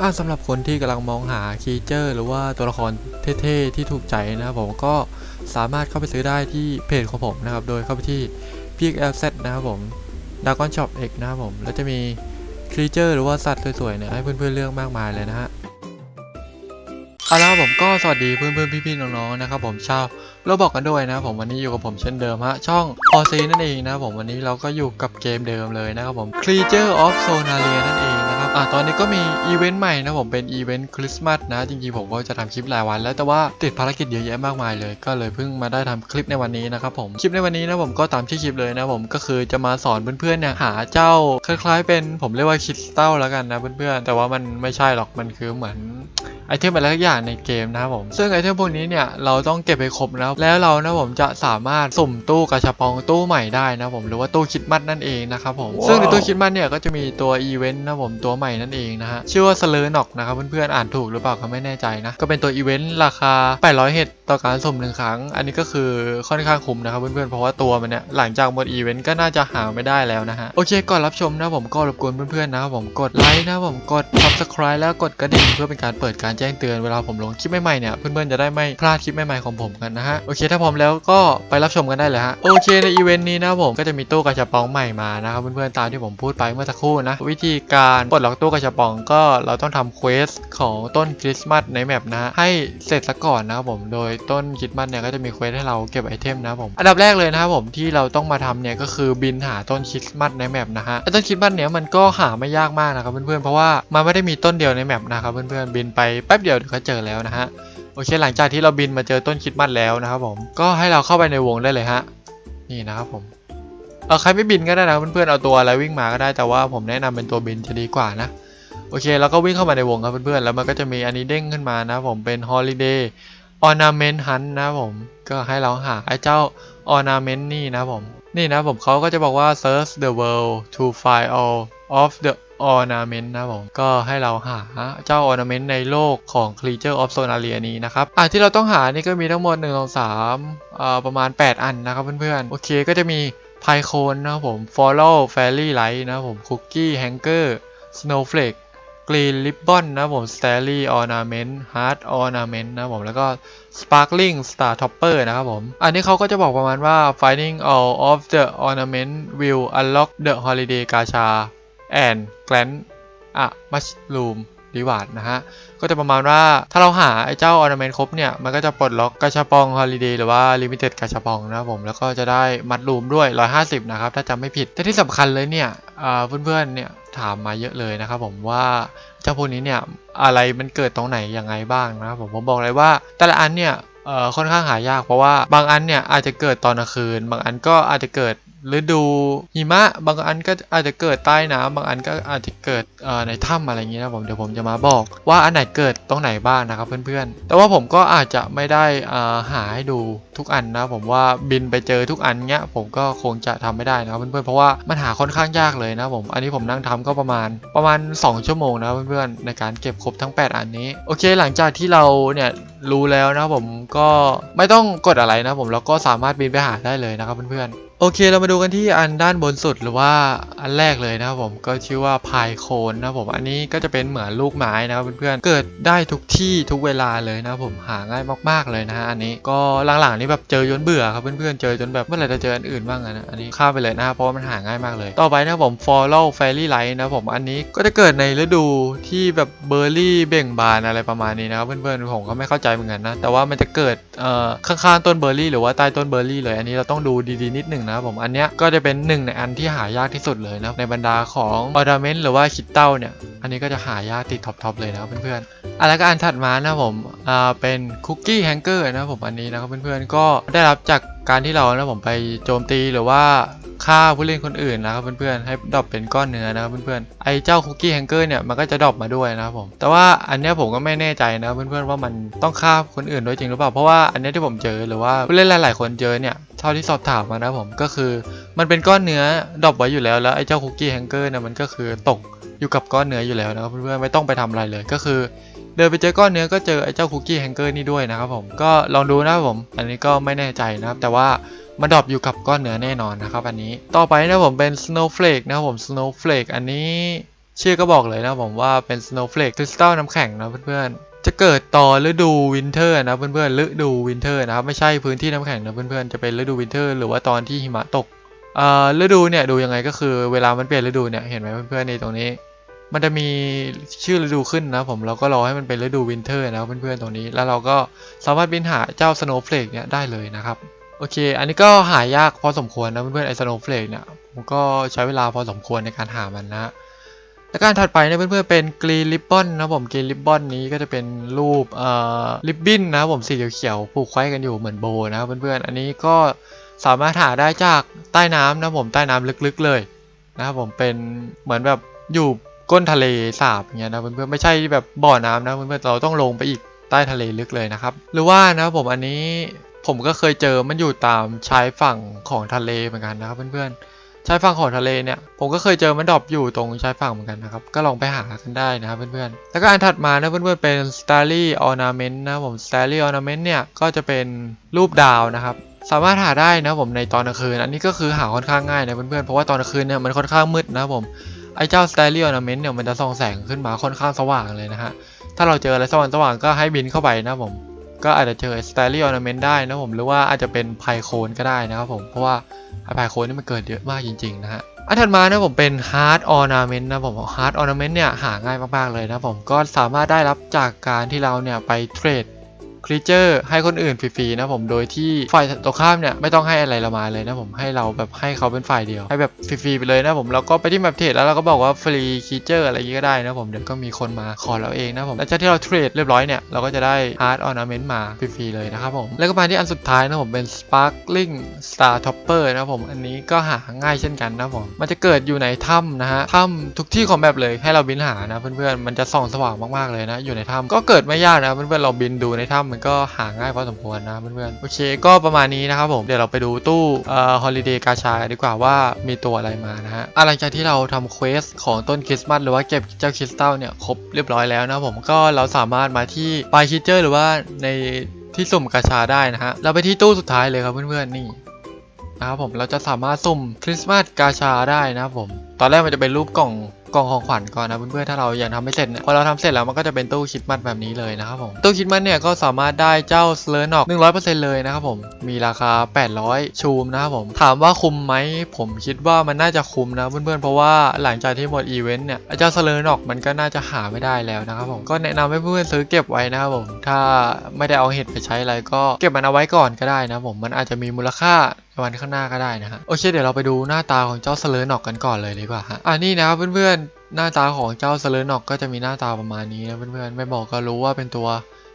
อ่าสำหรับคนที่กำลังมองหาคีเจอร์ หรือว่าตัวละครเท่ๆที่ถูกใจนะครับผมก็สามารถเข้าไปซื้อได้ที่เพจของผมนะครับ โดยเข้าไปที่ PXLZ นะครับผม d a g o n Shop X นะครับผม แล้วจะมีคีเจอร์ หรือว่าสัตว์สวยๆเนี่ยให้เพื่อนๆเลือกมากมายเลยนะฮะเอาละครับผมก็สวัสดีเพื่อนๆพี่ๆน้องๆนะครับผมชาวโรบอกกันด้วยนะผมวันนี้อยู่กับผมเช่นเดิมฮะช่องพอซีนั่นเองนะครับผมวันนี้เราก็อยู่กับเกมเดิมเลยนะครับผม Creature of Sonaria นั่นเอง อะตอนนี้ก็มีอีเวนต์ใหม่นะผมเป็นอีเวนต์คริสต์มาสนะจริงๆผมก็จะทำคลิปหลายวันแล้วแต่ว่าติดภารกิจเยอะแยะมากมายเลย ก็เลยเพิ่งมาได้ทำคลิปในวันนี้นะครับผมคลิปในวันนี้นะผมก็ตามชื่อคลิปเลยนะผมก็คือจะมาสอนเพื่อนๆเนี่ยหาเจ้าคล้ายๆ เป็นผมเรียกว่าคริสตัลแล้วกันนะเพื่อนๆแต่ว่ามันไม่ใช่หรอกมันคือเหมือน ไอเทมอะไรสักอย่างในเกมนะครับผม ซึ่งไอเทมพวกนี้เนี่ยเราต้องเก็บให้ครบนะครับแล้วเรานะผมจะสามารถสุ่มตู้กระชับปองตู้ใหม่ได้นะผมหรือว่าตู้คิดมัดนั่นเองนะครับผม ซึ่งในตู้คิดมัดเนี่ยก็จะมีตัวอีเวนต์นะผมตัวใหม่นั่นเองนะฮะชื่อว่าสเลอร์น็อกนะครับเพื่อนๆอ่านถูกหรือเปล่าก็ไม่แน่ใจนะก็เป็นตัวอีเวนต์ราคา 800 เฮดต่อการสุ่มหนึ่งครั้ง อันนี้ก็คือค่อนข้างคุ้มนะครับเพื่อนๆ เพราะว่าตัวมันเนี่ยหลังจากหมดอีเวนต์ก็น่าจะหาไม่ได้แล้วนะฮะ โอเคก่อนรับชมนะผมก็รบกวนเพื่อนๆนะครับผมกดไลค์นะผมกด subscribe แล้วกดกระดิ่งเพื่อเป็นการเปิดการแจ้งเตือนเวลาผมลงคลิปใหม่ๆเนี่ยเพื่อนๆจะได้ไม่พลาดคลิปใหม่ๆของผมกันนะฮะโอเคถ้าพร้อมแล้วก็ไปรับชมกันได้เลยฮะโอเคในอีเวนต์นี้นะผมก็จะมีตู้กระชับปองใหม่มานะครับเพื่อนๆตามที่ผมพูดไปเมื่อสักครู่นะวิธีการปลดล็อกตู้กระชับปองก็เราต้องทำเควสของต้นคริสต์มาสในแมปนะฮะให้เสร็จซะก่อนนะครับผมโดยต้นคริสต์มาสเนี่ยก็จะมีเควสให้เราเก็บไอเทมนะผมอันดับแรกเลยนะครับผมที่เราต้องมาทำเนี่ยก็คือบินหาต้นคริสต์มาสในแมปนะฮะไอต้นคริสต์มาสเนี่ยมันก็หาไม่ยากมากนะครับเพื่อนๆเพราะว่ามันไม่ได้มีต้นเดียวในแมปนะครับเพื่อนๆบินไปแป๊บเดียวเดี๋ยวก็เจอแล้วนะฮะโอเคหลังจากที่เราบินมาเจอต้นคิดมัดแล้วนะครับผมก็ให้เราเข้าไปในวงได้เลยฮะนี่นะครับผมเออใครไม่บินก็ได้นะเพื่อนๆเอาตัวอะไรวิ่งมาก็ได้แต่ว่าผมแนะนำเป็นตัวบินจะดีกว่านะโอเคเราก็วิ่งเข้ามาในวงครับเพื่อนๆแล้วมันก็จะมีอันนี้เด้งขึ้นมานะผมเป็น holiday ornament hunt นะผมก็ให้เราหาไอ้เจ้า ornament นี่นะผมนี่นะผมเขาก็จะบอกว่า search the world to find all of the ornament นะผมก็ให้เราหาเจ้า ornament ในโลกของ creature of sonaria นี้นะครับอะที่เราต้องหานี่ก็มีทั้งหมด1 2 3อ่าประมาณ 8 อันนะครับเพื่อนๆ โอเคก็จะมีไพโคนนะครับผม follow fairy light นะครับผม cookie hanger snowflake green ribbon นะครับผม starry ornament heart ornament นะครับผมแล้วก็ sparkling star topper นะครับผม อันนี้เขาก็จะบอกประมาณว่า finding all of the ornament will unlock the holiday gacha and grant a mushroom reward นะฮะ ก็จะประมาณว่าถ้าเราหาไอ้เจ้า ornament ครบเนี่ย มันก็จะปลดล็อกกาชาปอง holiday หรือว่า limited กาชาปองนะครับผม แล้วก็จะได้มัดรูมด้วย 150 นะครับ ถ้าจำไม่ผิด แต่ที่สำคัญเลยเนี่ยอ่าเพื่อนๆเนี่ยถามมาเยอะเลยนะครับผมว่าเจ้าพวกนี้เนี่ยอะไรมันเกิดตรงไหนยังไงบ้างนะครับผมผมบอกเลยว่า แต่ละอันเนี่ยค่อนข้างหายากเพราะว่าบางอันเนี่ยอาจจะเกิดตอนกลางคืน บางอันก็อาจจะเกิด ฤดูหิมะบางอันก็อาจจะเกิดใต้น้ำบางอันก็อาจจะเกิดในถ้ำอะไรอย่างนี้นะผมเดี๋ยวผมจะมาบอก ว่าอันไหนเกิดตรงไหนบ้างนะครับเพื่อนๆ แต่ว่าผมก็อาจจะไม่ได้าหาให้ดูทุกอันนะผมว่าบินไปเจอทุกอันเนี้ยผมก็คงจะทำไม่ได้นะครับเพื่อนๆเพราะว่ามันหาค่อนข้างยากเลยนะผมอันนี้ผมนั่งทำก็ประมาณประมาณ 2 ชั่วโมงนะเพื่อนๆในการเก็บครบทั้ง 8 อันนี้โอเค หลังจากที่เราเนี่ยรู้แล้วนะผมก็ไม่ต้องกดอะไรนะผมแล้วก็สามารถบินไปหาได้เลยนะครับเพื่อนๆ โอเคเรามาดูกันที่อันด้านบนสุดหรือว่าอันแรกเลยนะครับผมก็ชื่อว่าพายโคนนะครับผมอันนี้ก็จะเป็นเหมือนลูกไม้นะครับเพื่อนๆเกิดได้ทุกที่ทุกเวลาเลยนะครับผมหาง่ายมากๆเลยนะฮะอันนี้ก็หลังๆนี่แบบเจอจนเบื่อครับเพื่อนๆเจอจนแบบเมื่อไหร่จะเจออันอื่นบ้างนะอันนี้ข้ามไปเลยนะครับเพราะว่ามันหาง่ายมากเลย ต่อไปนะครับผม follow fairy light นะครับผมอันนี้ก็จะเกิดในฤดูที่แบบเบอร์รี่เบ่งบานอะไรประมาณนี้นะครับเพื่อนๆผมก็ไม่เข้าใจเหมือนกันนะแต่ว่ามันจะเกิดเอ่อข้างๆต้นเบอร์รี่หรือว่าใต้ต้นเบอร์รี่เลย อันนี้เราต้องดูดีๆนิดหนึ่งนะครับผมอันเนี้ยก็จะเป็นหนึ่งในอันที่หายากที่สุดเลยนะในบรรดาของออร์เมนต์หรือว่าคิดเต้าเนี่ย อันนี้ก็จะหายากติดท็อปๆเลยนะครับเพื่อนๆอันแล้วก็อันถัดมานะผมอ่าเป็นคุกกี้แฮงเกอร์นะครับผมอันนี้นะครับเพื่อนๆก็ได้รับจากการที่เรานะผมไปโจมตีหรือว่าฆ่าผู้เล่นคนอื่นนะครับเพื่อนๆให้ดรอปเป็นก้อนเนื้อนะครับเพื่อนๆไอ้เจ้าคุกกี้แฮงเกอร์เนี่ยมันก็จะดรอปมาด้วยนะครับผมแต่ว่าอันนี้ผมก็ไม่แน่ใจนะเพื่อนๆว่ามันต้องฆ่าคนอื่นด้วยจริงหรือเปล่าเพราะว่าอันนี้ที่ผมเจอหรือว่าผู้เล่นหลาย ๆ คนเจอเนี่ยเท่าที่สอบถามมานะผมก็คือมันเป็นก้อนเนื้อดรอปไว้อยู่แล้วแล้วไอ้เจ้าคุกกี้แฮงเกอร์เนี่ยมันก็คือตกอยู่กับก้อนเนื้ออยู่แล้วนะครับเพื่อนๆไม่ต้องไปทำอะไรเลยก็คือเดินไปเจอก้อนเนื้อก็เจอไอ้เจ้าคุกกี้แฮงเกอร์นี่ด้วยนะครับผมก็ลองดูนะครับผม อันนี้ก็ไม่แน่ใจนะครับ แต่ว่า มันดรอปอยู่กับก้อนเนื้อแน่นอนนะครับอันนี้ ต่อไปนะผมเป็น snowflake นะครับผม snowflake อันนี้ชื่อก็บอกเลยนะผมว่าเป็น snowflake คริสตัลน้ำแข็งนะเพื่อนๆ จะเกิดตอนฤดูวินเทอร์นะเพื่อนๆ ฤดูวินเทอร์นะครับไม่ใช่พื้นที่น้ำแข็งนะเพื่อนๆ จะเป็นฤดูวินเทอร์หรือว่าตอนที่หิมะตกเอ่อฤดูเนี่ยดูยังไงก็คือเวลามันเปลี่ยนฤดูเนี่ยเห็นไหมเพื่อนๆในตรงนี้ มันจะมีชื่อฤดูขึ้นนะผมเราก็รอให้มันเป็นฤดูวินเทอร์นะเพื่อนๆตรงนี้ แล้วเราก็สามารถบินหาเจ้า snowflake เนี่ยได้เลยนะครับ โอเค อันนี้ก็หายากพอสมควรนะเพื่อนๆไอ้ snowflake เนี่ยผมก็ใช้เวลาพอสมควรในการหามันนะและการถัดไปเนี่ยเพื่อนๆเป็นกรีนริบบอนนะผมกรีนริบบอนนี้ก็จะเป็นรูปเอ่อริบบิ้นนะผมสีเขียวๆผูกไว้กันอยู่เหมือนโบนะเพื่อนๆอันนี้ก็สามารถหาได้จากใต้น้ำนะผมใต้น้ำลึกๆเลยนะครับผมเป็นเหมือนแบบอยู่ก้นทะเลสาบเงี้ยนะเพื่อนๆไม่ใช่แบบบ่อน้ำนะเพื่อนๆเราต้องลงไปอีกใต้ทะเลลึกเลยนะครับ หรือว่านะผมอันนี้ ผมก็เคยเจอมันอยู่ตามชายฝั่งของทะเลเหมือนกันนะครับเพื่อนๆชายฝั่งของทะเลเนี่ยผมก็เคยเจอมันดรอปอยู่ตรงชายฝั่งเหมือนกันนะครับก็ลองไปหากันได้นะครับเพื่อนๆแล้วก็อันถัดมานะเพื่อนๆเป็น Starry Ornament นะผม Starry Ornament เนี่ยก็จะเป็นรูปดาวนะครับสามารถหาได้นะผมในตอนกลางคืน อันนี้ก็คือหาค่อนข้างง่ายนะเพื่อนๆเพราะว่าตอนกลางคืนเนี่ยมันค่อนข้างมืดนะผมไอ้เจ้า Starry Ornament เนี่ยมันจะส่องแสงขึ้นมาค่อนข้างสว่างเลยนะฮะถ้าเราเจออะไรสว่างๆก็ให้บินเข้าไปนะผม ก็อาจจะเจอ Starry Ornament ได้นะผมหรือว่าอาจจะเป็นไพโคนก็ได้นะครับผมเพราะว่าไพโคนนี่มันเกิดเยอะมากจริงๆนะฮะอันถัดมานะผมเป็น Hard Ornament นะผม Hard Ornament เนี่ยหาง่ายมากๆเลยนะผมก็สามารถได้รับจากการที่เราเนี่ยไปเทรด ครีเจอร์ให้คนอื่นฟรีๆนะผมโดยที่ฝ่ายตรงข้ามเนี่ยไม่ต้องให้อะไรเรามาเลยนะผมให้เราแบบให้เขาเป็นฝ่ายเดียว ให้แบบฟรีๆไปเลยนะผมแล้วก็ไปที่แมปเทรดแล้วเราก็บอกว่าฟรีครีเจอร์อะไรอย่างงี้ก็ได้นะผมเดี๋ยวก็มีคนมาขอเราเองนะผมแล้วจากที่เราเทรดเรียบร้อยเนี่ยเราก็จะได้ Hard Ornament มาฟรีๆเลยนะครับผมแล้วก็มาที่อันสุดท้ายนะผมเป็น Sparkling Star Topper นะผมอันนี้ก็หาง่ายเช่นกันนะผมมันจะเกิดอยู่ในถ้ำนะฮะถ้ำทุกที่ของแบบเลยให้เราบินหานะเพื่อนๆมันจะส่องสว่างมากๆเลยนะอยู่ในถ้ำก็เกิดไม่ยากนะเพื่อนๆเราบินดูในถ้ำมันก็หาง่ายพอสมควรนะเพื่อนๆ โอเค ก็ประมาณนี้นะครับผม เดี๋ยวเราไปดูตู้เอ่อ Holiday กาชาดีกว่าว่ามีตัวอะไรมานะฮะอะหลังจากที่เราทำเควสของต้นคริสต์มาสหรือว่าเก็บเจ้าคริสตัลเนี่ยครบเรียบร้อยแล้วนะผมก็เราสามารถมาที่ปลายคิเจอร์หรือว่าในที่สุ่มกาชาได้นะฮะ เราไปที่ตู้สุดท้ายเลยครับเพื่อนๆ นี่นะครับผมเราจะสามารถสุ่มคริสต์มาสกาชาได้นะครับผม ตอนแรกมันจะเป็นรูปกล่อง กล่องของขวัญก่อนนะเพื่อนๆถ้าเรายังทำไม่เสร็จเนี่ยพอเราทำเสร็จแล้วมันก็จะเป็นตู้คริสต์มาสแบบนี้เลยนะครับผมตู้คริสต์มาสเนี่ยก็สามารถได้เจ้าสเลอร์นอก100%เลยนะครับผมมีราคา 800 ชูมนะครับผมถามว่าคุ้มไหมผมคิดว่ามันน่าจะคุ้มนะเพื่อนๆเพราะว่าหลังจากที่หมดอีเวนต์เนี่ยเจ้าสเลอร์นอกมันก็น่าจะหาไม่ได้แล้วนะครับผมก็แนะนำให้เพื่อนๆซื้อเก็บไว้นะครับผมถ้าไม่ได้เอาเห็ดไปใช้อะไรก็เก็บมันเอาไว้ก่อนก็ได้นะผมมันอาจจะมีมูลค่า วันข้างหน้าก็ได้นะฮะโอเคเดี๋ยวเราไปดูหน้าตาของเจ้าสเลอร์นอกกันก่อนเลยดีกว่าฮะอ่านี่นะครับเพื่อนๆหน้าตาของเจ้าสเลอร์นอกก็จะมีหน้าตาประมาณนี้นะเพื่อนๆไม่บอกก็รู้ว่าเป็นตัว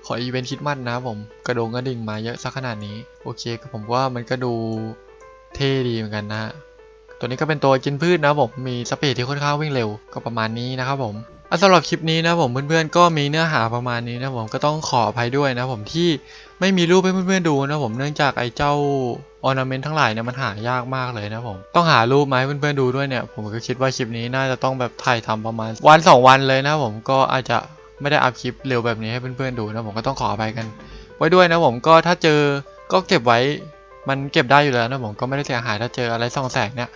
ของอีเวนต์คิดมัดนะผมกระโดงกระดิ่งมาเยอะสักขนาดนี้โอเคก็ผมว่ามันก็ดูเท่ดีเหมือนกันนะตัวนี้ก็เป็นตัวกินพืชนะผมมีสปีดที่ค่อนข้างวิ่งเร็วก็ประมาณนี้นะครับผมอะสำหรับคลิปนี้นะผมเพื่อนๆก็มีเนื้อหาประมาณนี้นะผมก็ต้องขออภัยด้วยนะผมที่ ไม่มีรูปให้เพื่อนๆดูนะผมเนื่องจากไอ้เจ้าออร์นาเมนต์ทั้งหลายเนี่ยมันหายากมากเลยนะผมต้องหารูปมาให้เพื่อนๆดูด้วยเนี่ย ผมก็คิดว่าคลิปนี้น่าจะต้องแบบถ่ายทำประมาณ วันสองวันเลยนะผมก็อาจจะไม่ได้อัพคลิปเร็วแบบนี้ให้เพื่อนๆดูนะผมก็ต้องขออภัยกัน ไว้ด้วยนะผมก็ถ้าเจอก็เก็บไว้มันเก็บได้อยู่แล้วนะผมก็ไม่ได้เสียหายถ้าเจออะไรส่องแสงเนี่ย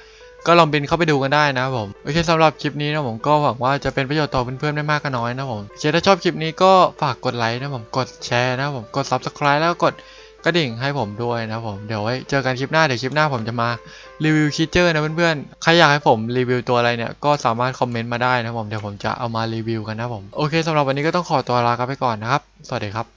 ก็ลองบินเข้าไปดูกันได้นะผมโอเคสำหรับคลิปนี้นะผมก็หวังว่าจะเป็นประโยชน์ต่อเพื่อนๆไม่มากก็น้อยนะผมโอเคถ้าชอบคลิปนี้ก็ฝากกดไลค์นะผมกดแชร์นะผมกด subscribe แล้วก็กดกระดิ่งให้ผมด้วยนะผมเดี๋ยวไว้เจอกันคลิปหน้าเดี๋ยวคลิปหน้าผมจะมารีวิวคีเจอร์นะเพื่อนๆใครอยากให้ผมรีวิวตัวอะไรเนี่ยก็สามารถคอมเมนต์มาได้นะผมเดี๋ยวผมจะเอามารีวิวกันนะผมโอเคสำหรับวันนี้ก็ต้องขอตัวลาไปก่อนนะครับ สวัสดีครับ